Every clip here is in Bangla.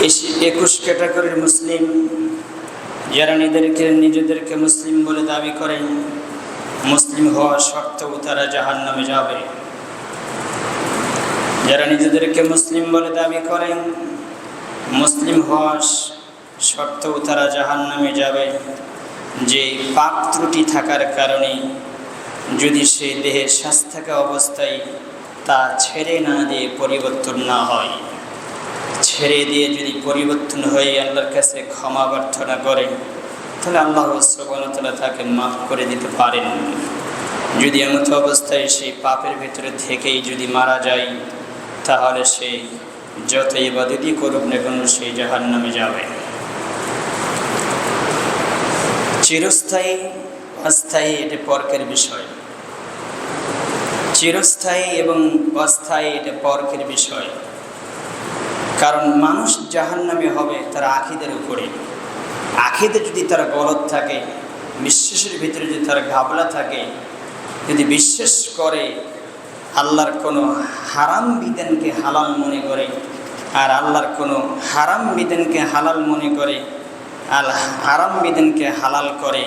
একুশ ক্যাটাগরির মুসলিম, যারা নিজেদেরকে নিজেদেরকে মুসলিম বলে দাবি করেন, মুসলিম হওয়া সত্ত্বেও তারা জাহান নামে যাবে। যারা নিজেদেরকে মুসলিম বলে দাবি করেন, মুসলিম হওয়া সত্ত্বেও তারা জাহান নামে যাবে। যে পাপ ত্রুটি থাকার কারণে যদি সে দেহে শ্বাস থাকা অবস্থায় তা ছেড়ে না দিয়ে পরিবর্তন না হয়। ছেড়ে দিয়ে যদি পরিবর্তন হয়ে আল্লাহর কাছে ক্ষমা প্রার্থনা করে, তাহলে আল্লাহ সুবহানাহু তাকে মাফ করে দিতে পারেন। যদি এমত অবস্থায় সেই পাপের ভিতরে থেকেই যদি মারা যায়, তাহলে সে যত ইবাদতই করুক না কেন সেই জাহান নামে যাবে। চিরস্থায়ী, অস্থায়ী এটি পর্কের বিষয়। চিরস্থায়ী এবং অস্থায়ী এটা পর্কের বিষয়। কারণ মানুষ জাহান নামে হবে তার আখিদের উপরে। আখিদে যদি তার গলত থাকে বিশ্বাসের ভিতরে যদি তার ঘাবলা থাকে, যদি বিশ্বাস করে আল্লাহর কোনো হারাম বিধানকে হালাল মনে করে আর আল্লাহর কোনো হারাম বিধানকে হালাল মনে করে, আর হারাম বিধানকে হালাল করে,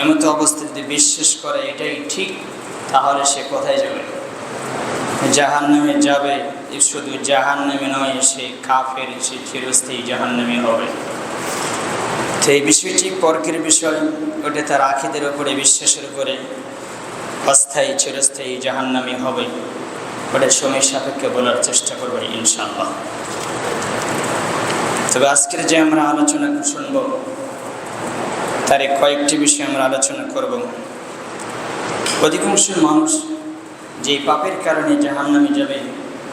এমতো অবস্থা যদি বিশ্বাস করে এটাই ঠিক, তাহলে সে কোথায় যাবে? জাহান নামে যাবে শুধু জাহান নামে নয়, সে কাফের, সে চিরস্থায়ী জাহান নামে হবে এই বিষয়টি পর্কের বিষয়, ওটা তার আখিদের উপরে, বিশ্বাসের উপরে অস্থায়ী, চিরস্থায়ী জাহান নামে হবে। ওটা সময় সাপেক্ষে বলার চেষ্টা করবে, ইনশাআল্লাহ। তবে আজকের যে আমরা আলোচনা শুনব, তার কয়েকটি বিষয়ে আমরা আলোচনা করব। অধিকাংশ মানুষ যে পাপের কারণে জাহান নামে যাবে,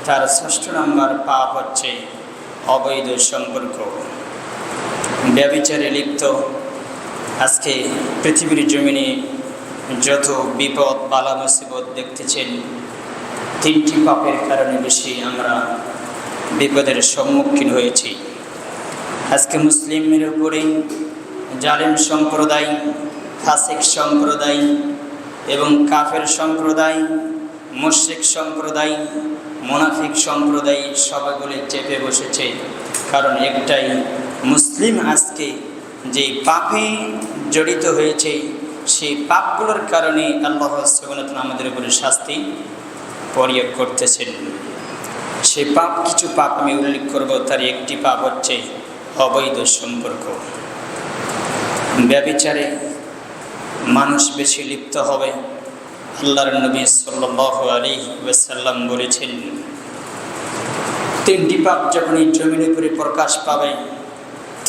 তার ষষ্ঠ নম্বর পাপ হচ্ছে অবৈধ সম্পর্ক। ব্যবিচারে লিপ্ত, আজকে পৃথিবীর জমিনে যত বিপদ, বালা মুসিবত দেখতেছেন, তিনটি পাপের কারণে বেশি আমরা বিপদের সম্মুখীন হয়েছি। আজকে মুসলিমের উপরে জালেম সম্প্রদায়, ফাসিক সম্প্রদায় এবং কাফের সম্প্রদায় মুশ্রিক সম্প্রদায়, মোনাফিক সম্প্রদায় সবাইগুলি চেপে বসেছে। কারণ একটাই, মুসলিম আজকে যে পাপে জড়িত হয়েছে, সেই পাপগুলোর কারণে আল্লাহ সুবহানাহু আমাদের উপরে শাস্তি প্রয়োগ করতেছেন। সে পাপ, কিছু পাপ আমি উল্লেখ করব, তার একটি পাপ হচ্ছে অবৈধ সম্পর্ক। ব্যবিচারে মানুষ বেশি লিপ্ত হবে আল্লাহর নবী ওয়াসাল্লাম বলেছেন, তিনটি পাপ যখন এই জমির উপরে প্রকাশ পাবে,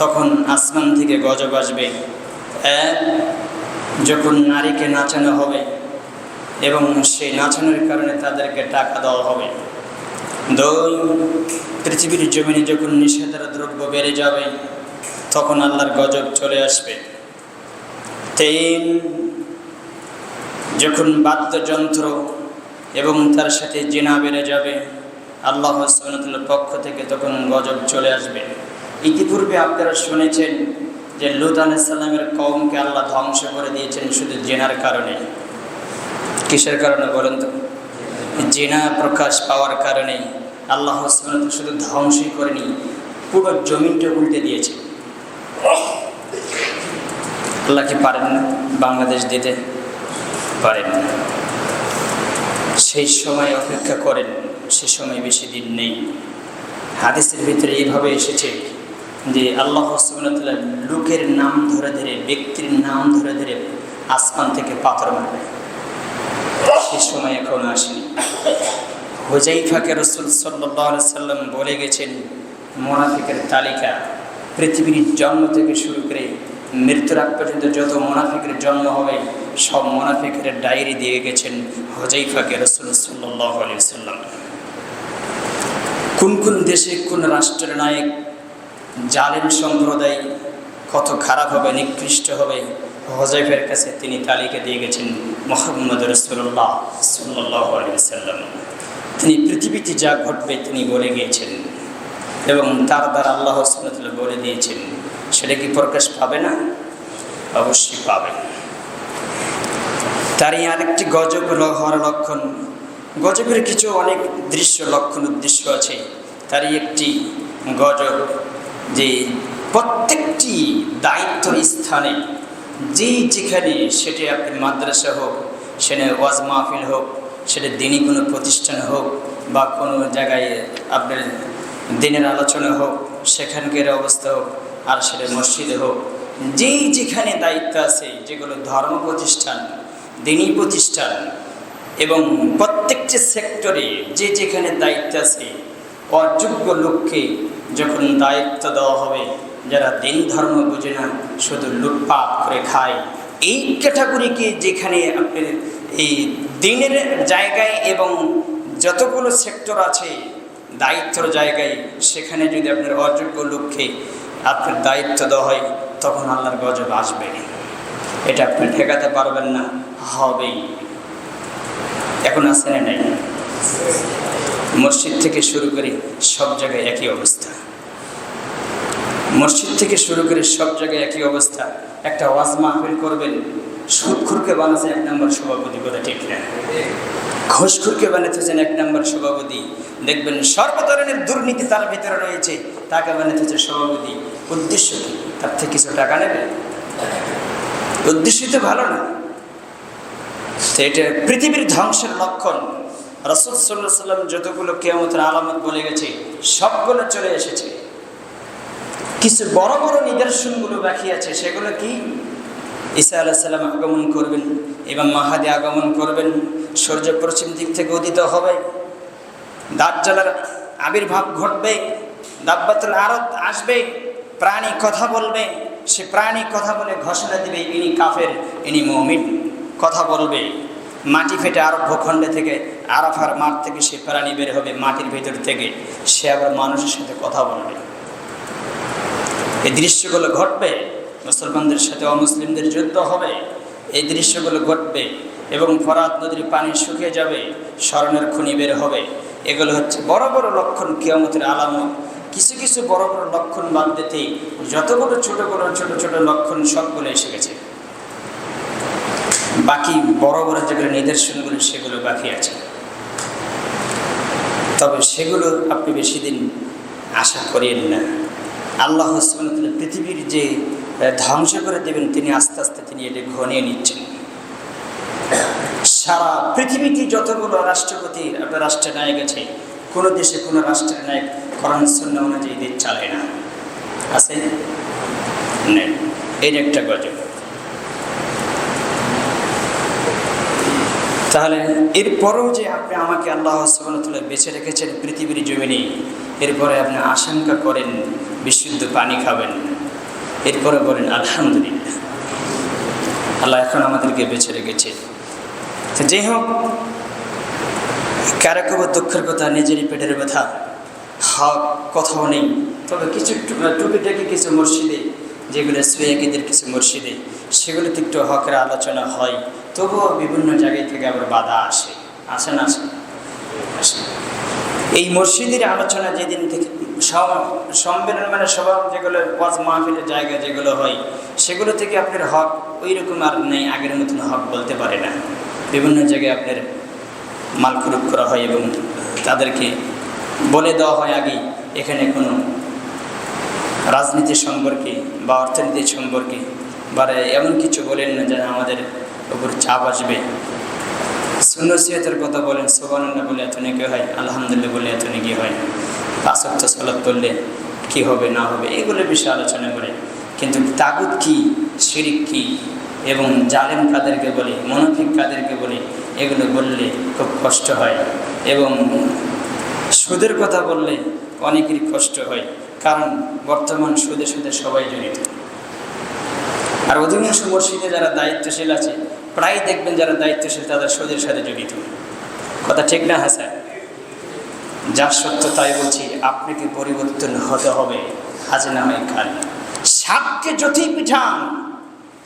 তখন আসমান থেকে গজব আসবে। এক, যখন নারীকে নাচানো হবে এবং সেই নাচানোর কারণে তাদেরকে টাকা দেওয়া হবে। দুই, পৃথিবীর জমিনে যখন নিষেধের দ্রব্য বেড়ে যাবে, তখন আল্লাহর গজব চলে আসবে। তিন যখন বাদ্যযন্ত্র এবং তার সাথে জেনা বেড়ে যাবে, আল্লাহ সুনতুল্লার পক্ষ থেকে তখন গজব চলে আসবে। ইতিপূর্বে আপনারা শুনেছেন যে লুত আলাইসাল্লামের কমকে আল্লাহ ধ্বংস করে দিয়েছেন শুধু জেনার কারণে। কিসের কারণে বলেন তো? জেনা প্রকাশ পাওয়ার কারণে আল্লাহ শুধু ধ্বংসই করেনি, পুরো জমিনটা উল্টে দিয়েছে। আল্লাহ কি পারেন বাংলাদেশ দিতে? পারেন। সেই সময় অপেক্ষা করেন, সে সময় বেশি দিন নেই। হাদিসের ভিতরে এইভাবে এসেছে যে আল্লাহ সুবহানাহু লোকের নাম ধরে ধরে, ব্যক্তির নাম ধরে ধরে আসমান থেকে পাথর মারবে। সে সময় এখন আসেনি। হুজাইফাকে রসুল সাল্লাহ সাল্লাম বলে গেছেন মোনাফিকের তালিকা, পৃথিবীর জন্ম থেকে শুরু করে মৃত্যুর আগ পর্যন্ত যত মোনাফিকের জন্ম হবে, সব মোনাফিকের ডায়েরি দিয়ে গেছেন হজাইফাকে রসুল সাল্লাম কোন কোন দেশে কোন রাষ্ট্রের নায়ক জালেম সম্প্রদায় কত খারাপ হবে, নিকৃষ্ট হবে হজাইফের কাছে তিনি তালিকা দিয়ে গেছেন মোহাম্মদ রসুল্লাহ সাল্লাহ সাল্লাম তিনি পৃথিবীতে যা ঘটবে তিনি বলে গিয়েছেন এবং তার দ্বারা আল্লাহ সাল্লাহ বলে দিয়েছেন সেটা কি প্রকাশ পাবে না? অবশ্যই পাবে। তারই আরেকটি গজব হওয়ার লক্ষণ। গজবের কিছু অনেক দৃশ্য, লক্ষণ, উদ্দেশ্য আছে। তারই একটি গজব যে প্রত্যেকটি দায়িত্ব স্থানে যে যেখানে সেটি আপনি মাদ্রাসা হোক সেটা ওয়াজ মাহফিল হোক, সেটা দিনই কোনো প্রতিষ্ঠান হোক বা কোনো জায়গায় আপনার দিনের আলোচনা হোক, সেখানকার অবস্থা হোক আর সেটা মসজিদে হোক, যেই যেখানে দায়িত্ব আছে, যেগুলো ধর্ম প্রতিষ্ঠান দিনই প্রতিষ্ঠান এবং প্রত্যেকটি সেক্টরে যে যেখানে দায়িত্ব আছে, অযোগ্য লোককে যখন দায়িত্ব দেওয়া হবে, যারা দিন ধর্ম বুঝে না, শুধু লুটপাট করে খায়, এই ক্যাটাগরিকে যেখানে আপনি এই দিনের জায়গায় এবং যতগুলো সেক্টর আছে, দায়িত্বর জায়গায়, সেখানে যদি আপনার অযোগ্য লোককে আপনার দায়িত্ব দেওয়া হয়, তখন আল্লাহর গজব আসবে। এটা আপনি ঠেকাতে পারবেন না, হবেই। এখন আছে না নাই? মসজিদ থেকে শুরু করে সব জায়গায় একই অবস্থা। মসজিদ থেকে শুরু করে সব জায়গায় একই অবস্থা। একটা ওয়াজ মাহফিল করবেন সুদখুরকে বানাচ্ছেন এক নম্বর সভাপতি কথা ঠিক না। ঘোষখুরকে বানাতেছেন এক নম্বর সভাপতি। দেখবেন সর্ব ধরনের দুর্নীতি তার ভিতরে রয়েছে, তাকে বানাতেছে সভাপতি। উদ্দেশ্য কি? তার থেকে কিছু টাকা নেবে? উদ্দেশ্যই তো ভালো না। তো এটা পৃথিবীর ধ্বংসের লক্ষণ। রসদ সাল্লাহ সাল্লাম যতগুলো কেয়ামতের আলামত বলে গেছে, সবগুলো চলে এসেছে। কিছু বড় বড় নিদর্শনগুলো বাকি আছে, সেগুলো কি? ঈসা আলাহ সাল্লাম আগমন করবেন এবং মাহাদি আগমন করবেন, সূর্য পশ্চিম দিক থেকে উদিত হবে। দাজ্জালের আবির্ভাব ঘটবে, দাব্বাতুল আরত আসবে, প্রাণী কথা বলবে, সে প্রাণী কথা বলে ঘোষণা দিবে, ইনি কাফের, ইনি মমিন, কথা বলবে। মাটি ফেটে আরব ভূখণ্ডে থেকে, আরাফার মাঠ থেকে সে প্রাণী বের হবে মাটির ভেতর থেকে। সে আবার মানুষের সাথে কথা বলবে। এই দৃশ্যগুলো ঘটবে। মুসলমানদের সাথে অমুসলিমদের যুদ্ধ হবে। এই দৃশ্যগুলো ঘটবে এবং ফরাত নদীর পানি শুকিয়ে যাবে স্মরণের খুনি বের হবে। এগুলো হচ্ছে বড় বড় লক্ষণ কিয়ামতের আলামত। কিছু কিছু বড় বড় লক্ষণ বাদ দিতে যতগুলো বড় ছোট ছোট লক্ষণ সবগুলো এসে গেছে। বাকি বড় বড় যেগুলো নিদর্শনগুলো সেগুলো বাকি আছে। তবে সেগুলো আপনি বেশি দিন আশা করেন না। আল্লাহ সুবহানাহু পৃথিবীর যে ধ্বংস করে দেবেন। তিনি আস্তে আস্তে তিনি এটা ঘনিয়ে নিচ্ছেন। সারা পৃথিবীতে যতগুলো রাষ্ট্রপতি আপনার রাষ্ট্রের নায়ক আছে, কোনো দেশে কোনো রাষ্ট্রের নায়ক সন্ন্য অনুযায়ী দেশ চালায় না। আছে? এর একটা গজব। তাহলে এরপরেও যে আপনি আমাকে আল্লাহ সুবাহতুল্লাহ বেছে রেখেছেন পৃথিবীর জমিনে, এরপরে আপনি আশঙ্কা করেন, বিশুদ্ধ পানি খাবেন। এরপরে বলেন, আলহামদুলিল্লাহ। আল্লাহ এখন আমাদেরকে বেছে রেখেছে। যাই হোক, কারও কব দুঃখের কথা, নিজেরই পেটের ব্যথা, হক কথাও নেই। তবে কিছু টুকিটাকি কিছু মসজিদে, যেগুলো সুয়াকিদের কিছু মসজিদে, সেগুলোতে একটু হকের আলোচনা হয়। তবুও বিভিন্ন জায়গায় থেকে আবার বাধা আসে। আসে না, আসে এই মসজিদের আলোচনা যেদিন থেকে সম্মেলন মানে সভা যেগুলো ওয়াজ মাহফিলের জায়গা যেগুলো হয়, সেগুলো থেকে আপনার হক ওই রকম আর নেই, আগের মতন হক বলতে পারে না। বিভিন্ন জায়গায় আপনার মাল খরুপ করা হয় এবং তাদেরকে বলে দেওয়া হয় আগে, এখানে কোনো রাজনীতি সম্পর্কে বা অর্থনীতি সম্পর্কে, বা এমন কিছু বলেন না যেন আমাদের উপর চাপ আসবে। সুন্দর কথা বলেন সোবানন্দ বলে এত নাকি হয়, আলহামদুলিল্লাহ বলে এত নাকি হয়। পাঁচক্ত সলাপ করলে কি হবে, না হবে, এগুলো বিষয়ে আলোচনা করে। কিন্তু তাগুদ কি, শিরিক কি এবং জালেম কাদেরকে বলে, মনোফিক কাদেরকে বলে, এগুলো বললে খুব কষ্ট হয় এবং সুদের কথা বললে অনেকেরই কষ্ট হয়। কারণ বর্তমান সুদে সুদে সবাই জড়িত। আর অধিকাংশ মসজিদে যারা দায়িত্বশীল আছে প্রায় দেখবেন যারা দায়িত্বশীল, তাদের সুদের সাথে জড়িত। কথা ঠিক না, হাসান? যার সত্য তাই বলছি, আপনাকে পরিবর্তন হতে হবে হাজে না হয় খালি সাপকে যতই পিঠান,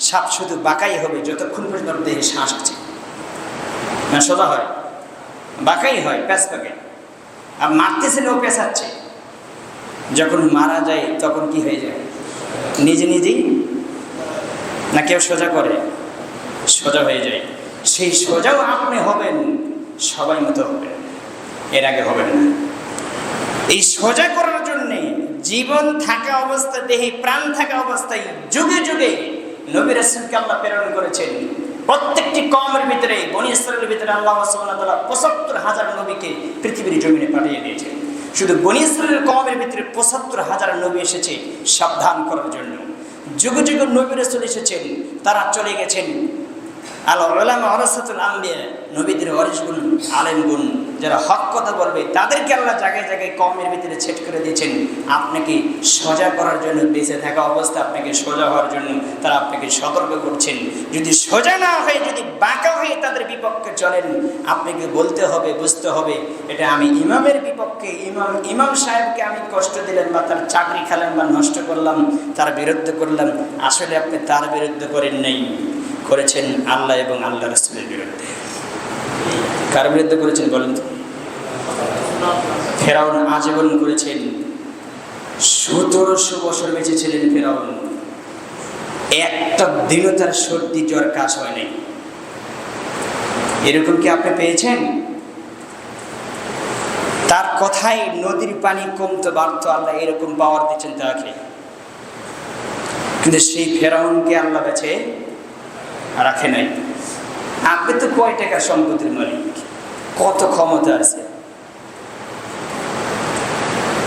সাপ শুধু বাঁকাই হবে যতক্ষণ পর্যন্ত দেহে শ্বাস আছে না, সোজা হয়। বাঁকাই হয়, প্যাঁচ পাকে। আর মারতেছেন ও পেঁচাচ্ছে যখন মারা যায়, তখন কি হয়ে যায়? নিজে নিজেই? না কেউ সোজা করে? সোজা হয়ে যায় সেই সোজাও আপনি হবেন, সবাই মতো হবেন। এর আগে হবেন না। এই সোজা করার জন্যে জীবন থাকা অবস্থায়, দেহে প্রাণ থাকা অবস্থায় যুগে যুগে নবী রাসূলকে আল্লাহ প্রেরণ করেছেন। প্রত্যেকটি কমের ভিতরে, বনি ইসরায়েলের ভিতরে আল্লাহ তাআলা 75 হাজার নবীকে পৃথিবীর জমিনে পাঠিয়ে দিয়েছেন। শুধু বনি ইসরায়েলের কমের ভিতরে 75 হাজার নবী এসেছে সাবধান করার জন্য। যুগে যুগে নবী রাসূল এসেছেন, তারা চলে গেছেন আল যারা হক কথা বলবে, তাদেরকে আল্লাহ জায়গায় জায়গায় কমের ভিতরে দিয়েছেন। আপনাকে সোজা করার জন্য, বেঁচে থাকা অবস্থা আপনাকে সোজা হওয়ার জন্য তারা আপনাকে সতর্ক করছেন। যদি সোজা না হয়ে, যদি বাঁকা হয়ে তাদের বিপক্ষে চলেন, আপনাকে বলতে হবে, বুঝতে হবে, এটা আমি ইমামের বিপক্ষে, ইমাম ইমাম সাহেবকে আমি কষ্ট দিলেন বা তার চাকরি খেলেন বা নষ্ট করলাম, তার বিরুদ্ধে করলাম, আসলে আপনি তার বিরুদ্ধে করেন নাই। করেছেন আল্লাহ এবং আল্লাহ রসুলের বিরুদ্ধে। কার বিরুদ্ধে করেছেন বলেন তো? ফেরাউন আজীবন করেছেন। সতেরোশো বছর বেঁচে ছিলেন ফেরাউন। একটা দিনও তার সর্দি জ্বর কাজ হয় নাই। এরকম কি আপনি পেয়েছেন? তার কথাই নদীর পানি কমতে বাড়তো আল্লাহ এরকম পাওয়ার দিচ্ছেন তাকে। কিন্তু সেই ফেরাউনকে আল্লাহ বেছে রাখে নাই। আপনি তো কয় টাকার সম্পত্তির মালিক? কত ক্ষমতা আছে?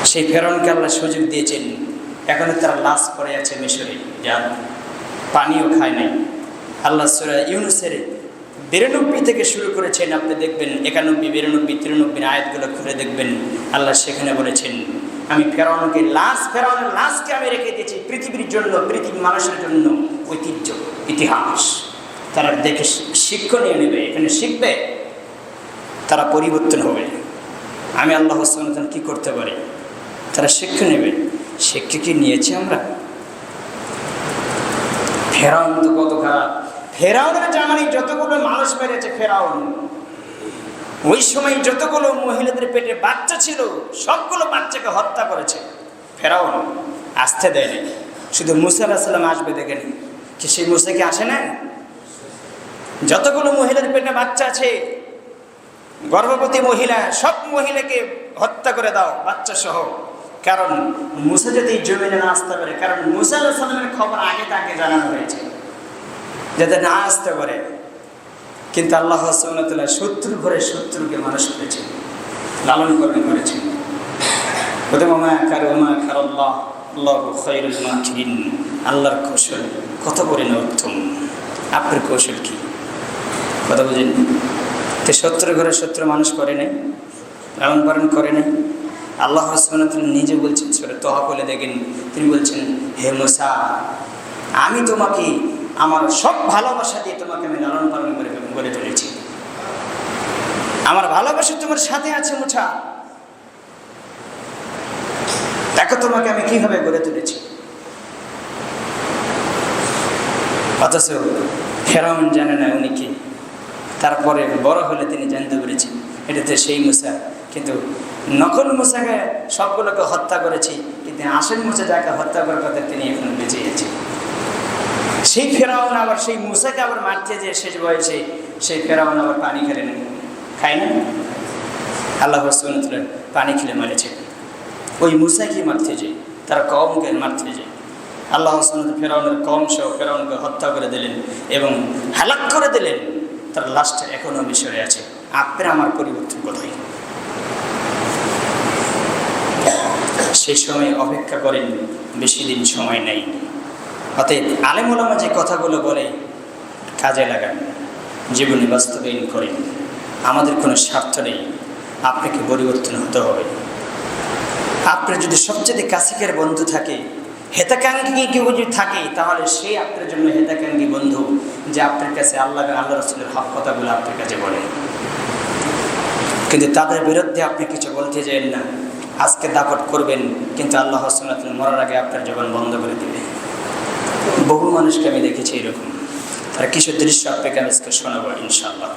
সেই ফেরনকে আল্লাহ সুযোগ দিয়েছেন। এখনও তারা লাশ পড়ে আছে মিশরে। যা পানিও খায় নাই। আল্লাহ সুরা ইউনুসের বিরানব্বই থেকে শুরু করেছেন, আপনি দেখবেন একানব্বই, বিরানব্বই, তিরানব্বই আয়াতগুলো খুলে দেখবেন। আল্লাহ সেখানে বলেছেন, আমি ফেরাউনকে লাশ, ফেরাউনের লাশকে আমি রেখে দিয়েছি। পৃথিবীর জন্য, পৃথিবীর মানুষের জন্য ঐতিহ্য, ইতিহাস। তারা দেখে শিক্ষণীয় নেবে, এখানে শিখবে, তারা পরিবর্তন হবে। আমি আল্লাহ হাসন কি করতে পারি? তারা শিক্ষা নেবে। শিক্ষা কি নিয়েছি আমরা? ফেরাউন তো কত খারাপ। ফেরাউনের জামানি যতগুলো মানুষ মেরেছে ফেরাউন। ওই সময় যতগুলো মহিলাদের পেটে বাচ্চা ছিল, সবগুলো বাচ্চাকে হত্যা করেছে। ফেরাউন আসতে দেয়নি। শুধু মুসা আসবে দেখেন। কি সেই মুসা কি আসে না যতগুলো মহিলার পেটে বাচ্চা আছে, গর্ভবতী মহিলা, সব মহিলাকে হত্যা করে দাও, বাচ্চা সহ। কারণ মুসা যদি জমিনে না আসতে পারে কারণ মুসা আল্লাহ খবর আগে তাকে জানানো হয়েছে যাতে না আসতে পারে। কিন্তু আল্লাহ সুমতুল্লাহ শত্রু ঘরে শত্রুকে মানুষ করেছে, লালন পালন কারও মাখিন আল্লাহর কৌশল কত পরিণর্থম আপনার কৌশল কি? কথা বুঝেন তো শত্রু ঘরে শত্রু মানুষ করে নাই, লালন পালন করে নাই। আল্লাহ রসমানুল্লাহ নিজে বলছেন, সুরে তহা বলে দেখেন, তিনি বলছেন, হে মুসা, আমি তোমাকে, আমার সব ভালোবাসা দিয়ে তোমাকে আমি লালন পালন করে গড়ে তুলেছি। আমার ভালোবাসা তোমার সাথে আছে, মুছা। দেখো তোমাকে আমি কীভাবে গড়ে তুলেছি। অথচ ফেরাউন জানে না উনি কি। তারপরে বড় হলে তিনি জানতে পেরেছেন এটাতে সেই মুসা। কিন্তু নকল মুসাকে সবগুলোকে হত্যা করেছি। কিন্তু আসল মুসা যাকে হত্যা করার কথা তিনি এখন বেঁচে গেছে সেই ফেরাউন আবার সেই মুসাকে আবার মারতে যে শেষ বয়সে সেই ফেরাউন আবার পানি খেলে নেন খায় না? আল্লাহ রসুল্লাহ পানি খেলে মারেছে। ওই মুসাকে মারতে যে তারা কমকে মারতে যে আল্লাহ রসুল ফেরাউনের কম সহ ফেরাউনকে হত্যা করে দিলেন এবং হালাক করে দিলেন। তার লাশটা এখনও মিশরে আছে। আপনার আমার পরিবর্তন কোথায়? সেই সময় অপেক্ষা করেন, বেশি দিন সময় নেই। অতএব আলেমুলামা যে কথাগুলো বলে, কাজে লাগান। জীবনে বাস্তবায়ন করেন। আমাদের কোনো স্বার্থ নেই। আপনাকে পরিবর্তন হতে হবে। আপনার যদি সবচেয়ে কাছিকের বন্ধু থাকে হেতাকাঙ্ক্ষী কেউ যদি থাকে, তাহলে সে আপনার জন্য হেতাকাঙ্ক্ষী বন্ধু। যে আপনার কাছে আল্লাহ আল্লাহ রসুলের হক কথাগুলো আপনার কাছে বলে। কিন্তু তাদের বিরুদ্ধে আপনি কিছু বলতে চাইেন না। আজকে দাপট করবেন, কিন্তু আল্লাহ হাসনাত মরার আগে আপনার জীবন বন্ধ করে দিবে। বহু মানুষকে আমি দেখেছি এরকম। তারা কিছু দৃশ্য আপনাকে আমি শোনাবো ইনশাআল্লাহ।